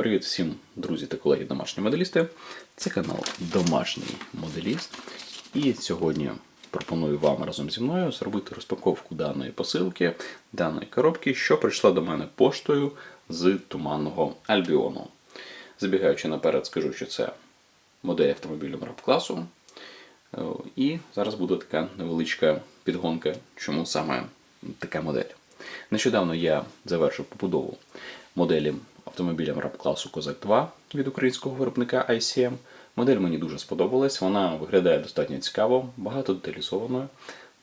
Привіт всім, друзі та колеги домашні моделісти. Це канал Домашній Моделіст. І сьогодні пропоную вам разом зі мною зробити розпаковку даної посилки, даної коробки, що прийшла до мене поштою з туманного Альбіону. Забігаючи наперед, скажу, що це модель автомобілю МРАП класу. Е, І зараз буде така невеличка підгонка, чому саме така модель. Нещодавно я завершив побудову моделі автомобіля МРАП класу Козак 2 від українського виробника ICM. Модель мені дуже сподобалась, вона виглядає достатньо цікаво, багато деталізованою.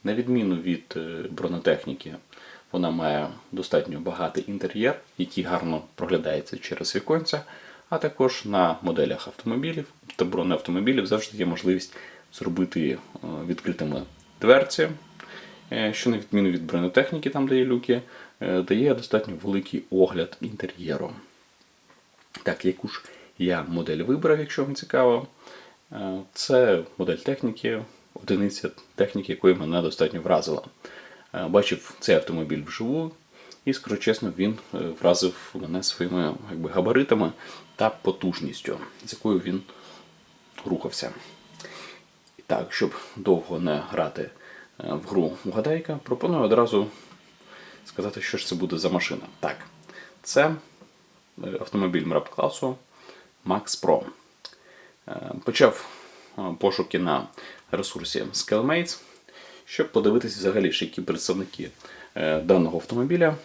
На відміну від е, бронетехніки, вона має достатньо багатий інтер'єр, який гарно проглядається через віконця. А також на моделях автомобілів та бронеавтомобілів завжди є можливість зробити е, відкритими дверці, е, що на відміну від бронетехніки, там де є люки, дає достатньо великий огляд інтер'єру. Так, яку ж я модель вибрав, якщо вам цікаво. Е, Це модель техніки, одиниця техніки, якої мене достатньо вразила. Е, Бачив цей автомобіль вживу, і, скажу чесно, він е, вразив мене своїми якби, габаритами та потужністю, з якою він рухався. І так, щоб довго не грати в гру угадайка, пропоную одразу сказати, що ж це буде за машина. Так, це автомобіль МРАП класу Max Pro. Е, Почав е, пошуки на ресурсі Scalemates, щоб подивитися взагалі, які представники е, даного автомобіля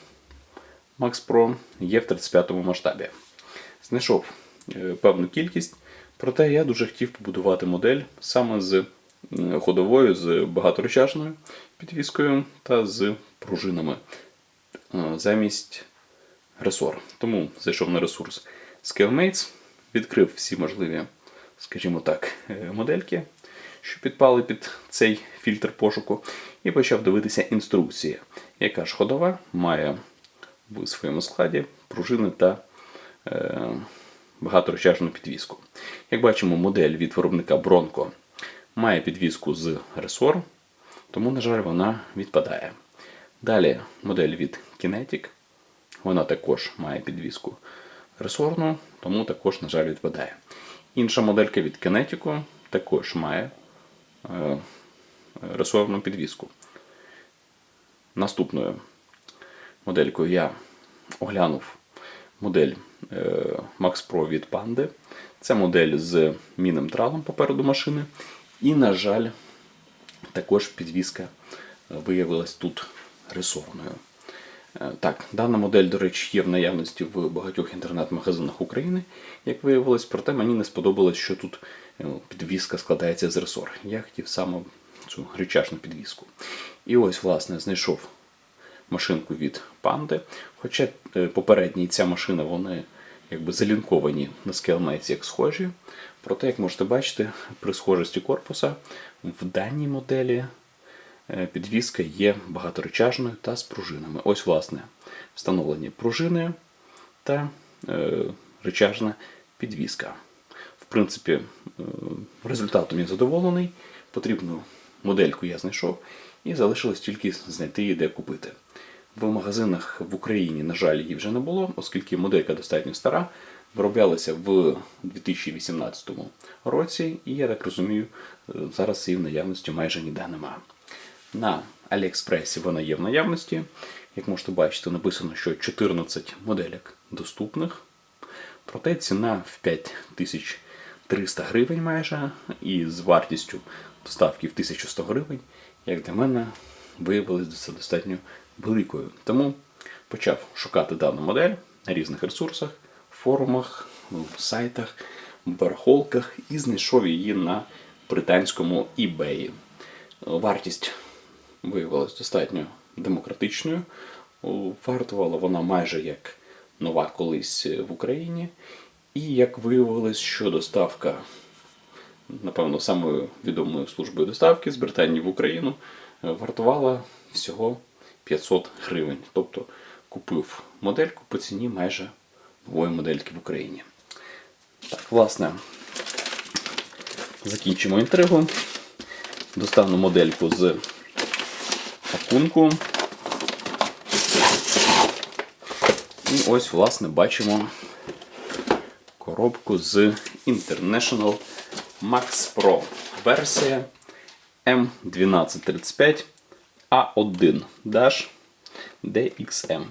Max Pro є в 35-му масштабі. Знайшов певну кількість, проте я дуже хотів побудувати модель саме з ходовою, з багаторечашною підвіскою та з пружинами замість ресор. Тому зайшов на ресурс Scalemates, відкрив всі можливі, скажімо так, е, модельки, що підпали під цей фільтр пошуку, і почав дивитися інструкції, яка ж ходова має в своєму складі пружини та е, багаторозчажну підвіску. Як бачимо, модель від виробника Bronco має підвіску з ресор, тому, на жаль, вона відпадає. Далі модель від Kinetic. Вона також має підвіску ресорну, тому також, на жаль, відпадає. Інша моделька від Kinetic також має е, ресорну підвіску. Наступною моделькою я оглянув модель е, Max Pro від Panda. Це модель з мінним тралом попереду машини. І, на жаль, також підвіска виявилась тут ресорною. Е, Так, дана модель, до речі, є в наявності в багатьох інтернет-магазинах України, як виявилось, проте мені не сподобалось, що тут е, підвіска складається з ресор. Я хотів саме цю гречашну підвіску. І ось, власне, знайшов машинку від Панди. Хоча е, попередні ця машина, вони якби залінковані на Scalemates як схожі. Проте, як можете бачити, при схожості корпуса в даній моделі підвіска є багаторечажною та з пружинами. Ось, власне, встановлені пружини та е, речажна підвіска. В принципі, е, результатом я задоволений. Потрібну модельку я знайшов і залишилось тільки знайти її де купити. В магазинах в Україні, на жаль, її вже не було, оскільки моделька достатньо стара, вироблялася в 2018 році, і я так розумію, е, зараз її в наявності майже ніде нема. На Аліекспресі вона є в наявності. Як можете бачити, написано, що 14 моделек доступних. Проте ціна в 5300 гривень майже, і з вартістю доставки в 1100 гривень, як для мене, виявилася достатньо великою. Тому почав шукати дану модель на різних ресурсах, форумах, сайтах, барахолках і знайшов її на британському eBay. Вартість виявилась достатньо демократичною. Вартувала вона майже як нова колись в Україні. І як виявилось, що доставка, напевно, самою відомою службою доставки з Британії в Україну е, вартувала всього 500 гривень. Тобто купив модельку по ціні майже нової модельки в Україні. Так, власне, закінчимо інтригу. Достану модельку з пакунку. І ось, власне, бачимо коробку з International Max Pro. Версія M1235 A1 Dash DXM.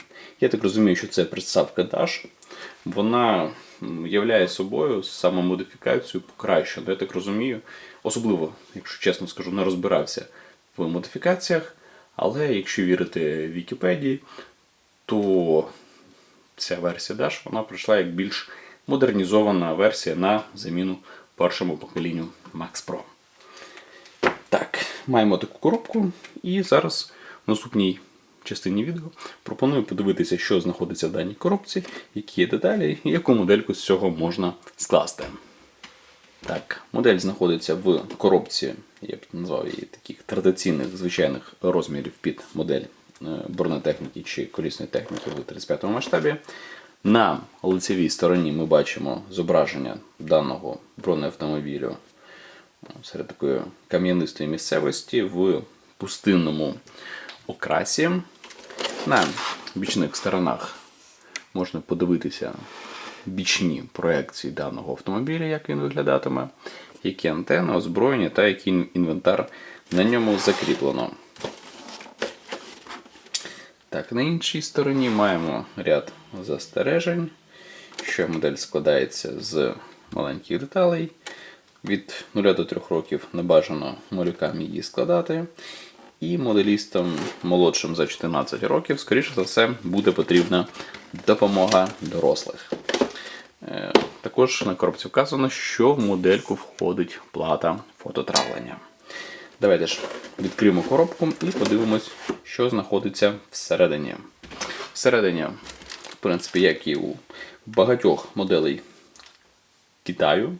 Я так розумію, що це приставка Dash. Вона являє собою самомодифікацію покращену. Я так розумію, особливо, якщо чесно скажу, не розбирався в модифікаціях. Але якщо вірити Вікіпедії, то ця версія Dash вона прийшла як більш модернізована версія на заміну першому поколінню Max Pro. Так, маємо таку коробку, і зараз в наступній частині відео пропоную подивитися, що знаходиться в даній коробці, які є деталі і яку модельку з цього можна скласти. Так, модель знаходиться в коробці, я б назвав її таких традиційних звичайних розмірів під модель е, бронетехніки чи колісної техніки в 35-му масштабі. На лицевій стороні ми бачимо зображення даного бронеавтомобілю серед такої кам'янистої місцевості в пустинному окрасі. На бічних сторонах можна подивитися бічні проекції даного автомобіля, як він виглядатиме, які антени, озброєння та який інвентар на ньому закріплено. Так, на іншій стороні маємо ряд застережень, що модель складається з маленьких деталей. Від 0 до 3 років не бажано малюкам її складати. І моделістам молодшим за 14 років, скоріше за все, буде потрібна допомога дорослих. Е, Також на коробці вказано, що в модельку входить плата фототравлення. Давайте ж відкриємо коробку і подивимось, що знаходиться всередині. Всередині, в принципі, як і у багатьох моделей Китаю,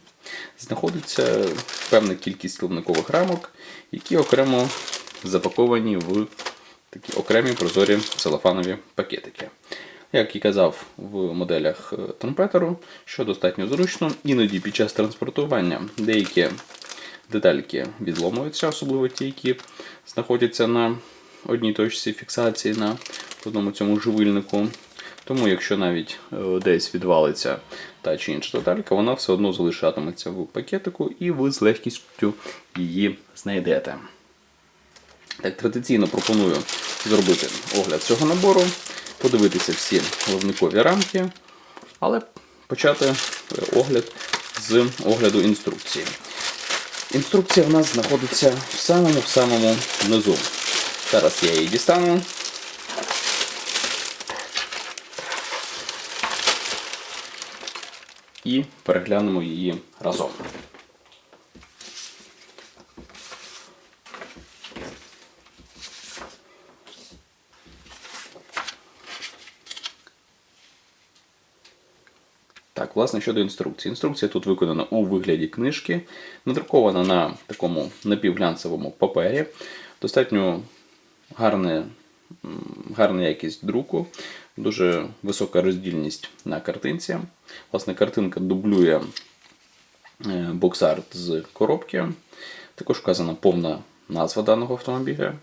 знаходиться певна кількість словникових рамок, які окремо запаковані в такі окремі прозорі целофанові пакетики. Як і казав в моделях е, трампетеру, що достатньо зручно, іноді під час транспортування деякі детальки відломуються, особливо ті, які знаходяться на одній точці фіксації на одному цьому живильнику. Тому, якщо навіть е, десь відвалиться та чи інша деталька, вона все одно залишатиметься в пакетику і ви з легкістю її знайдете. Так, традиційно пропоную зробити огляд цього набору, подивитися всі головникові рамки, але почати е, огляд з огляду інструкції. Інструкція в нас знаходиться в самому самому низу. Зараз я її дістану. І переглянемо її разом. Так, власне, щодо інструкції. Інструкція тут виконана у вигляді книжки, надрукована на такому напівглянцевому папері. Достатньо гарне, гарна якість друку, дуже висока роздільність на картинці. Власне, картинка дублює е, боксарт з коробки. Також вказана повна назва даного автомобіля.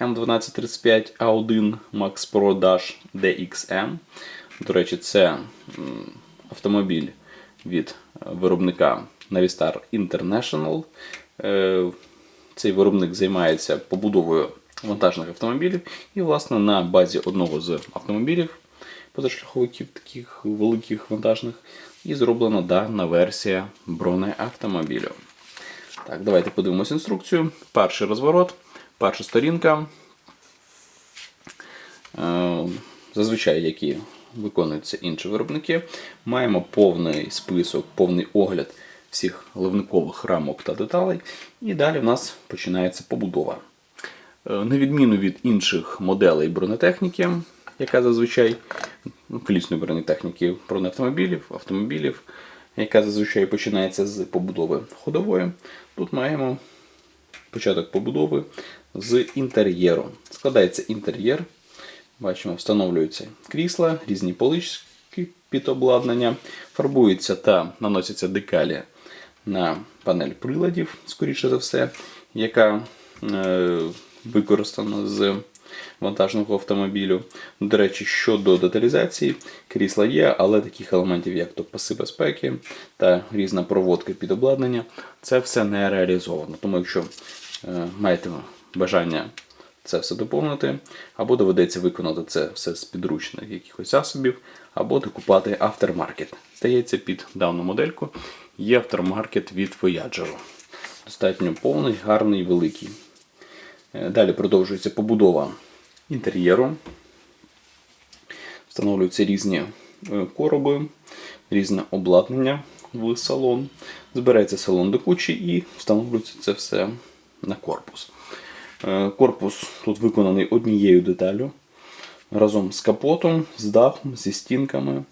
M1235 A1 Max Pro Dash DXM. До речі, це автомобіль від е, виробника Navistar International. Е, Цей виробник займається побудовою вантажних автомобілів. І, власне, на базі одного з автомобілів позашляховиків, таких великих вантажних, і зроблена дана версія бронеавтомобілю. Так, давайте подивимось інструкцію. Перший розворот, перша сторінка. Е, Зазвичай, які виконуються інші виробники, маємо повний список, повний огляд всіх ливникових рамок та деталей. І далі в нас починається побудова. Е, На відміну від інших моделей бронетехніки, яка зазвичай ну, колісної бронетехніки бронеавтомобілів, автомобілів, яка зазвичай починається з побудови ходової, тут маємо початок побудови з інтер'єру. Складається інтер'єр. Бачимо, встановлюються крісла, різні полички під обладнання, фарбуються та наносяться декалі на панель приладів, скоріше за все, яка е, використана з вантажного автомобілю. До речі, щодо деталізації, крісла є, але таких елементів, як то паси безпеки та різна проводка під обладнання, це все не реалізовано. Тому якщо е, маєте бажання це все доповнити, або доведеться виконати це все з підручних якихось засобів, або докупати aftermarket. Здається, під дану модельку є aftermarket від Voyager. Достатньо повний, гарний, великий. Е, Далі продовжується побудова інтер'єру. Встановлюються різні е, короби, різне обладнання в салон. Збирається салон до кучі і встановлюється це все на корпус. Е, Корпус тут виконаний однією деталлю разом з капотом, з дахом, зі стінками.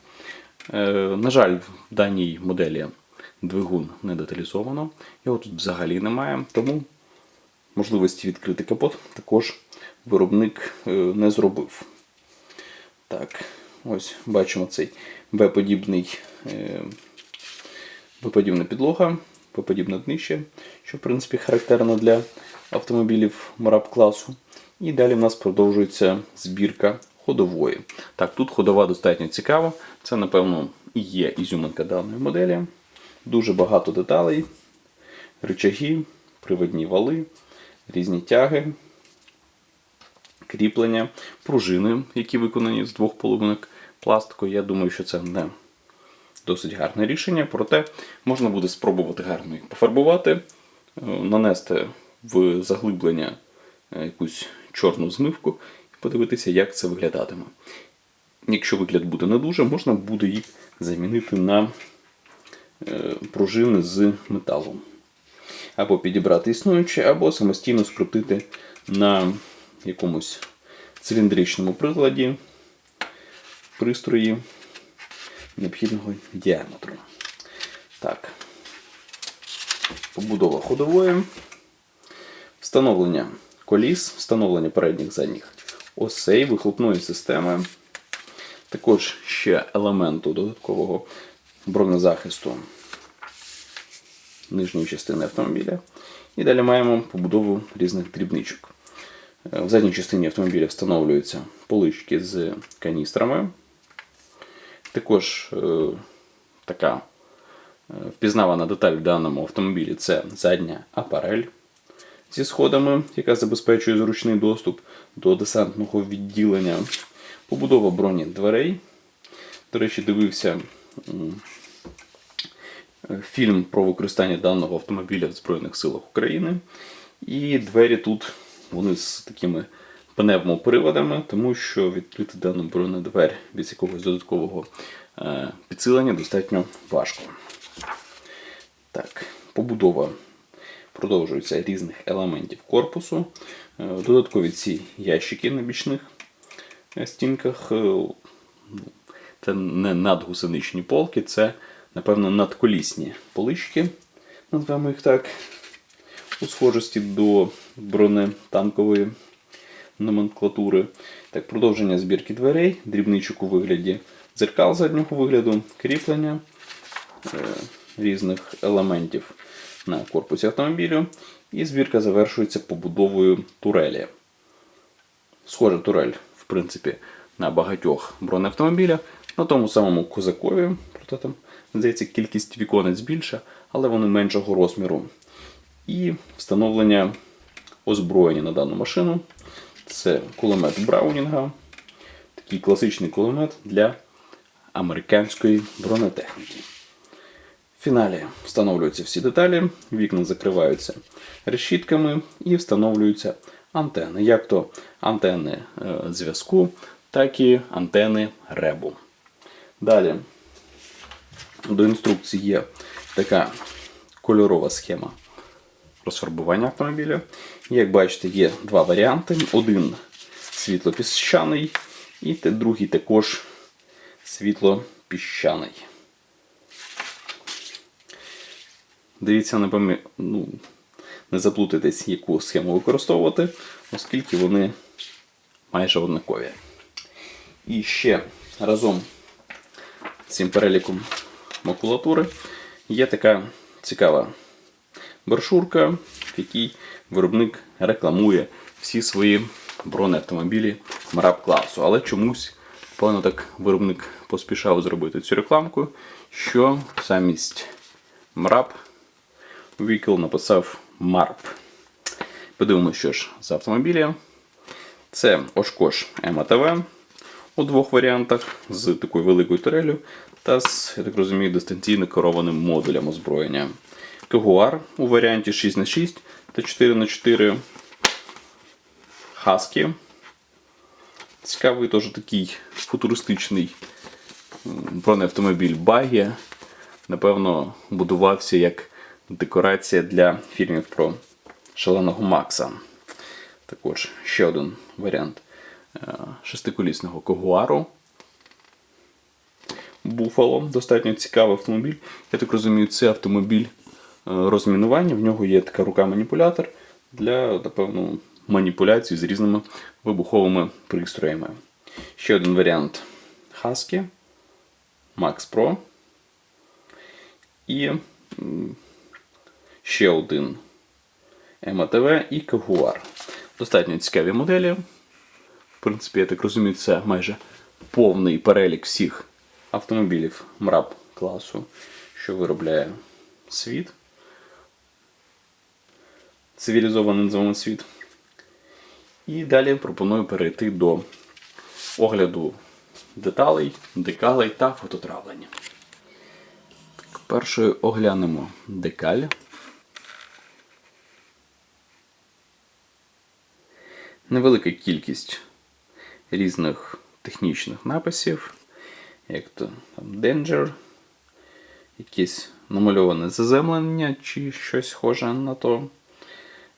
Е, На жаль, в даній моделі двигун не деталізовано. Його тут взагалі немає, тому можливості відкрити капот також виробник е, не зробив. Так, ось бачимо цей Б-подібний, Б-подібна підлога, Б-подібне днище, що в принципі характерно для автомобілів Мараб класу. І далі в нас продовжується збірка ходової. Так, тут ходова достатньо цікава. Це, напевно, і є ізюминка даної моделі. Дуже багато деталей, рычаги, приводні вали, різні тяги, кріплення, пружини, які виконані з двох половинок пластику. Я думаю, що це не досить гарне рішення, проте можна буде спробувати гарно їх пофарбувати, е, нанести в заглиблення е, якусь чорну змивку і подивитися, як це виглядатиме. Якщо вигляд буде не дуже, можна буде їх замінити на е, пружини з металу. Або підібрати існуючі, або самостійно скрутити на якомусь циліндричному приладі пристрої необхідного діаметру. Так. Побудова ходової. Встановлення коліс, встановлення передніх задніх осей, вихлопної системи. Також ще елементу додаткового бронезахисту нижньої частини автомобіля. І далі маємо побудову різних дрібничок. Е, В задній частині автомобіля встановлюються полички з каністрами. Також е, така е, впізнавана деталь в даному автомобілі це задня апарель зі сходами, яка забезпечує зручний доступ до десантного відділення. Побудова броні дверей. До речі, дивився фільм про використання даного автомобіля в Збройних силах України. І двері тут вони з такими пневмоприводами, тому що відкрити дану бронедвер без якогось додаткового е, підсилення достатньо важко. Так, побудова продовжується різних елементів корпусу. Е, Додаткові ці ящики на бічних е, стінках. е, Це не надгусеничні полки, це, напевно, надколісні полички, назвемо їх так, у схожості до бронетанкової номенклатури. Так, продовження збірки дверей, дрібничок у вигляді дзеркал заднього вигляду, кріплення різних елементів на корпусі автомобілю. І збірка завершується побудовою турелі. Схожа турель, в принципі, на багатьох бронеавтомобілях. На тому самому козакові, проте там, здається, кількість віконець більша, але вони меншого розміру. І встановлення озброєння на дану машину. Це кулемет Браунінга. Такий класичний кулемет для американської бронетехніки. Фіналі встановлюються всі деталі, вікна закриваються решітками і встановлюються антени. Як то антени е, зв'язку, так і антени ребу. Далі до інструкції є така кольорова схема розфарбування автомобіля. Як бачите, є два варіанти. Один світло-піщаний, і другий також світло-піщаний. Дивіться, не, пам'я... ну, не заплутайтесь, яку схему використовувати, оскільки вони майже однакові. І ще разом з цим переліком макулатури є така цікава брошурка, в якій виробник рекламує всі свої бронеавтомобілі МРАП класу. Але чомусь, певно, так виробник поспішав зробити цю рекламку, що замість МРАП Vehicle написав МАРП. Подивимося, що ж за автомобілі. Це Oshkosh МАТВ у двох варіантах з такою великою турелю та з, я так розумію, дистанційно керованим модулем озброєння. Кагуар у варіанті 6х6 та 4х4. Husky. Цікавий теж такий футуристичний бронеавтомобіль Багі. Напевно, будувався як декорація для фільмів про шаленого Макса. Також ще один варіант е, шестиколісного Когуару. Буфало достатньо цікавий автомобіль. Я так розумію, це автомобіль е, розмінування. В нього є така рука-маніпулятор для, напевно, маніпуляцій з різними вибуховими пристроями. Ще один варіант Husky Max Pro. І ще один МАТВ і Кагуар. Достатньо цікаві моделі. В принципі, я так розумію, це майже повний перелік всіх автомобілів МРАП класу, що виробляє світ. Цивілізований називаємо світ. І далі пропоную перейти до огляду деталей, декалей та фототравлення. Першою оглянемо декаль. Невелика кількість різних технічних написів, як то там Danger, якесь намальоване заземлення чи щось схоже на то.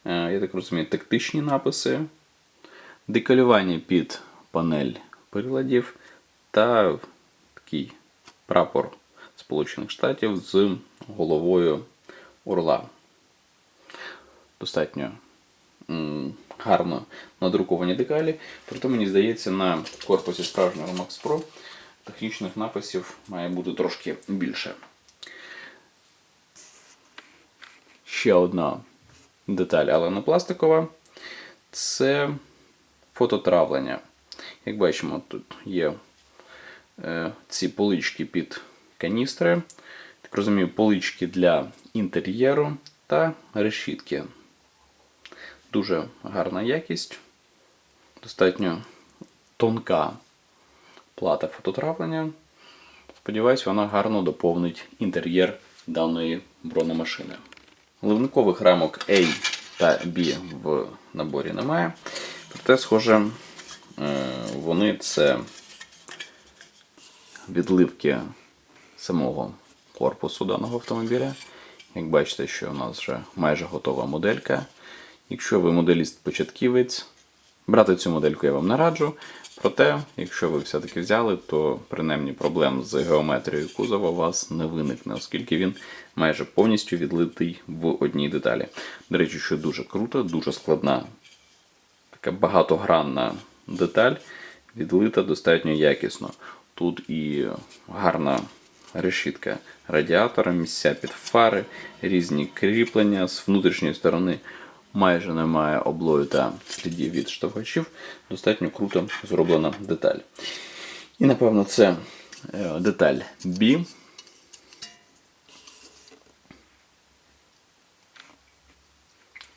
Е, Я так розумію, тактичні написи, декалювання під панель приладів та такий прапор Сполучених Штатів з головою орла. Достатньо гарно надруковані декалі. Проте, мені здається, на корпусі справжнього Max Pro технічних написів має бути трошки більше. Ще одна деталь, але не пластикова. Це фототравлення. Як бачимо, тут є е, ці полички під каністри. Так розумію, полички для інтер'єру та решітки. Дуже гарна якість, достатньо тонка плата фототравлення. Сподіваюсь, вона гарно доповнить інтер'єр даної бронемашини. Ливникових рамок A та B в наборі немає. Проте, схоже, е, вони це відливки самого корпусу даного автомобіля. Як бачите, що у нас вже майже готова моделька. Якщо ви моделіст-початківець, брати цю модельку я вам не раджу. Проте, якщо ви все-таки взяли, то принаймні проблем з геометрією кузова у вас не виникне, оскільки він майже повністю відлитий в одній деталі. До речі, що дуже круто, дуже складна, така багатогранна деталь, відлита достатньо якісно. Тут і гарна решітка радіатора, місця під фари, різні кріплення з внутрішньої сторони. Майже немає облою та слідів від штовхачів. Достатньо круто зроблена деталь. І, напевно, це е, деталь B.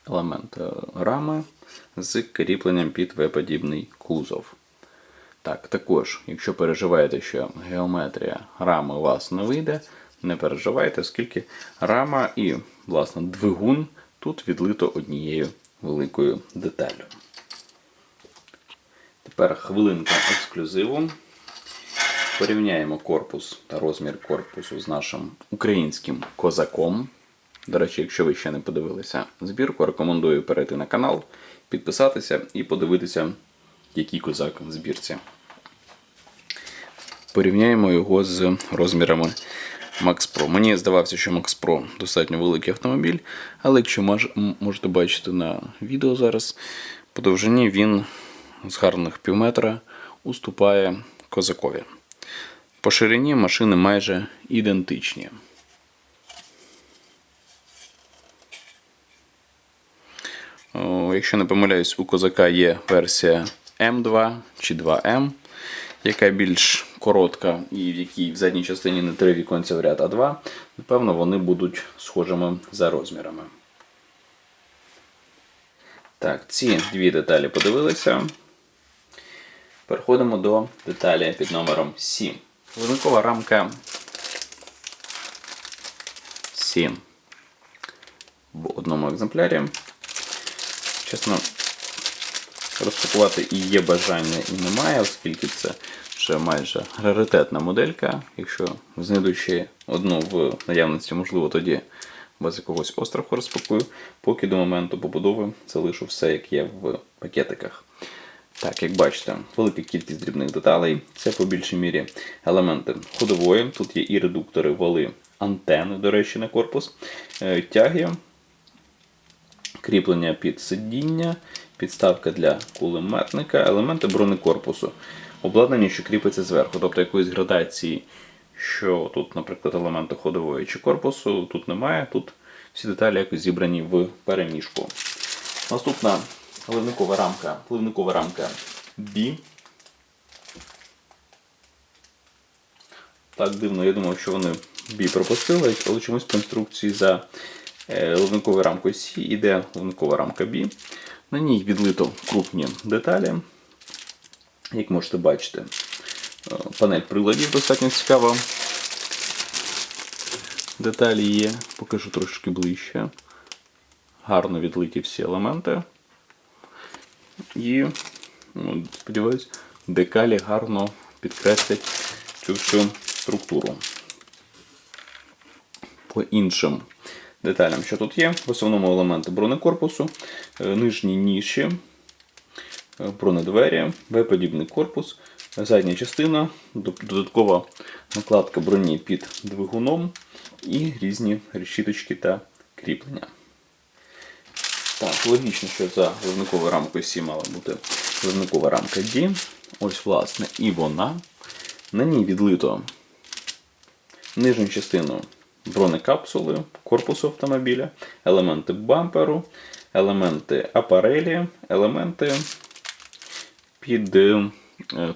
Елемент е, рами з кріпленням під V-подібний кузов. Так, також, якщо переживаєте, що геометрія рами у вас не вийде, не переживайте, оскільки рама і, власне, двигун тут відлито однією великою деталлю. Тепер хвилинка ексклюзиву. Порівняємо корпус та розмір корпусу з нашим українським козаком. До речі, якщо ви ще не подивилися збірку, рекомендую перейти на канал, підписатися і подивитися, який козак в збірці. Порівняємо його з розмірами Max Pro. Мені здавався, що Max Pro достатньо великий автомобіль, але якщо можете бачити на відео зараз, по довжині він з гарних півметра уступає козакові. По ширині машини майже ідентичні. Якщо не помиляюсь, у козака є версія М2 чи 2М, яка більш коротка і в якій в задній частині не три віконця в ряд, а два. Напевно, вони будуть схожими за розмірами. Так, ці дві деталі подивилися. Переходимо до деталі під номером 7. Виникова рамка 7 в одному екземплярі. Чесно, розпакувати і є бажання, і немає, оскільки це вже майже раритетна моделька. Якщо знайду ще одну в наявності, можливо, тоді без якогось остраху розпакую. Поки до моменту побудови залишу все, як є в пакетиках. Так, як бачите, велика кількість дрібних деталей. Це по більшій мірі елементи ходової. Тут є і редуктори, вали, антени, до речі, на корпус, е, тяги, кріплення під сидіння, підставка для кулеметника, елементи бронекорпусу. Обладнання, що кріпиться зверху, тобто якоїсь градації, що тут, наприклад, елементи ходової чи корпусу, тут немає. Тут всі деталі якось зібрані в переміжку. Наступна ливникова рамка, ливникова рамка B. Так дивно, я думав, що вони B пропустили, але чомусь по інструкції за е, ливниковою рамкою C йде ливникова рамка B. На ній відлито крупні деталі. Як можете бачити, е, панель приладів достатньо цікава. Деталі є, покажу трошки ближче. Гарно відлиті всі елементи. І, ну, сподіваюсь, декалі гарно підкреслять цю всю структуру. По іншим деталям, що тут є, в основному елементи бронекорпусу, е, нижні ніші, бронедвері, В-подібний корпус, задня частина, додаткова накладка броні під двигуном і різні решіточки та кріплення. Так, логічно, що за ливниковою рамкою Сі мала бути ливникова рамка D. Ось, власне, і вона. На ній відлито нижню частину бронекапсули, корпусу автомобіля, елементи бамперу, елементи апарелі, елементи під е,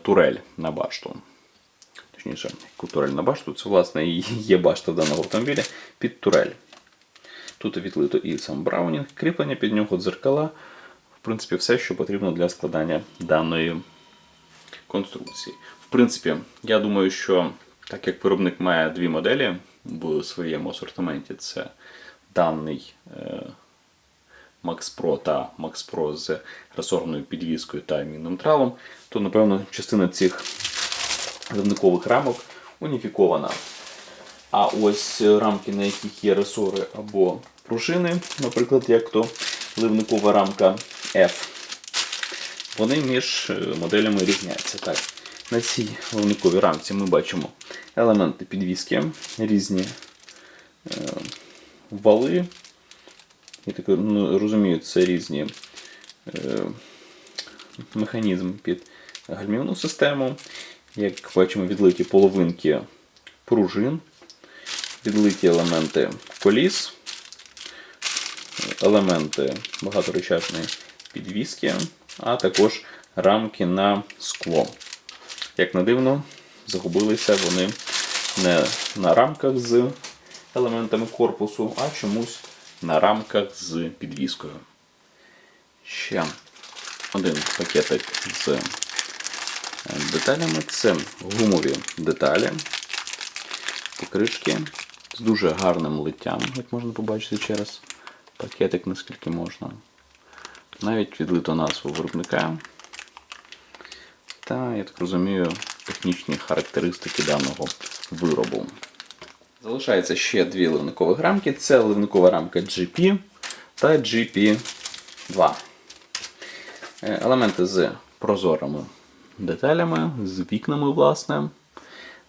турель на башту. Точніше, турель на башту, це, власне, і є башта даного автомобіля під турель. Тут відлито і сам Браунінг, кріплення під нього дзеркала. В принципі, все, що потрібно для складання даної конструкції. В принципі, я думаю, що так як виробник має дві моделі в своєму асортименті, це даний е, Max Pro та Max Pro з ресорною підвіскою та мінним тралом, то, напевно, частина цих виробникових рамок уніфікована. А ось рамки, на яких є ресори або пружини, наприклад, як то ливникова рамка F, вони між моделями різняться. Так, На цій ливниковій рамці ми бачимо елементи підвіски, різні е, вали. Я так ну, розумію, це різні е, механізм під гальмівну систему. Як бачимо, відлиті половинки пружин відлиті елементи коліс, елементи багаторечашної підвіски, а також рамки на скло. Як не дивно, загубилися вони не на рамках з елементами корпусу, а чомусь на рамках з підвіскою. Ще один пакетик з деталями це гумові деталі, покришки з дуже гарним литтям, як можна побачити через пакетик, наскільки можна. Навіть відлито назву виробника. Та, я так розумію, технічні характеристики даного виробу. Залишається ще дві ливникові рамки. Це ливникова рамка GP та GP2. Е, елементи з прозорими деталями, з вікнами, власне.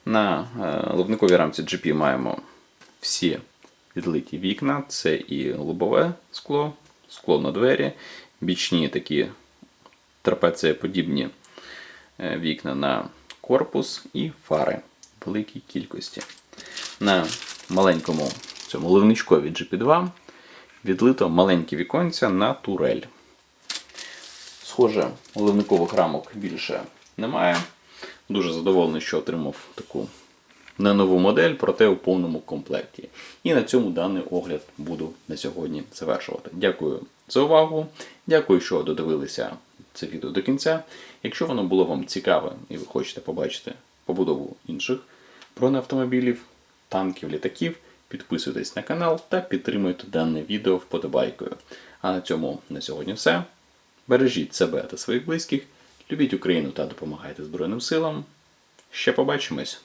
На е, ливниковій рамці GP маємо всі відлиті вікна, це і лобове скло, скло на двері, бічні такі трапецієподібні е, вікна на корпус і фари в великій кількості. На маленькому цьому ливничкові GP2 відлито маленькі віконця на турель. схоже, ливникових рамок більше немає. Дуже задоволений, що отримав таку не нову модель, проте у повному комплекті. І на цьому даний огляд буду на сьогодні завершувати. Дякую за увагу. Дякую, що додивилися це відео до кінця. Якщо воно було вам цікаве і ви хочете побачити побудову інших бронеавтомобілів, танків, літаків, підписуйтесь на канал та підтримуйте дане відео вподобайкою. А на цьому на сьогодні все. Бережіть себе та своїх близьких, любіть Україну та допомагайте Збройним силам. Ще побачимось!